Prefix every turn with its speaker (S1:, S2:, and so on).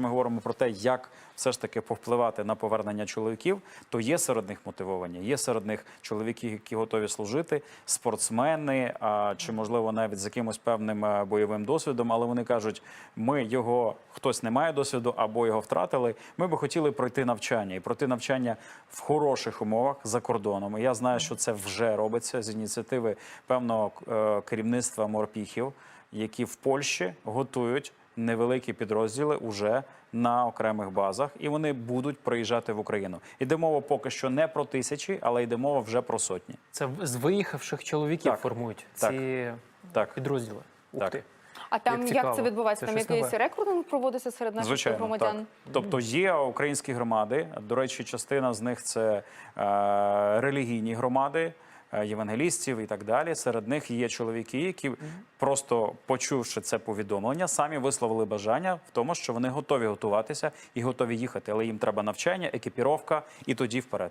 S1: Ми говоримо про те, як все ж таки повпливати на повернення чоловіків, то є серед них мотивовані, є серед них чоловіки, які готові служити, спортсмени, а, чи можливо навіть з якимось певним е, бойовим досвідом, але вони кажуть, ми його хтось не має досвіду або його втратили. Ми би хотіли пройти навчання і пройти навчання в хороших умовах за кордоном. Я знаю, що це вже робиться з ініціативи певного е, керівництва морпіхів, які в Польщі готують невеликі підрозділи уже на окремих базах, і вони будуть приїжджати в Україну. Іде мова поки що не про тисячі, але йде мова вже про сотні.
S2: Це з виїхавших чоловіків
S1: Так.
S2: формують
S1: Так.
S2: ці
S1: Так.
S2: підрозділи. Ух
S1: Так.
S2: ти.
S3: А там
S2: Як
S3: як, це відбувається?
S2: Це
S3: Там якийсь
S2: нове.
S3: рекрутинг проводиться серед наших
S1: Звичайно,
S3: громадян?
S1: так. Тобто є українські громади. До речі, частина з них це е, релігійні громади. Е, Євангелістів і так далі. Серед них є чоловіки, які просто почувши це повідомлення, самі висловили бажання в тому, що вони готові готуватися і готові їхати, але їм треба навчання, екіпіровка і тоді вперед.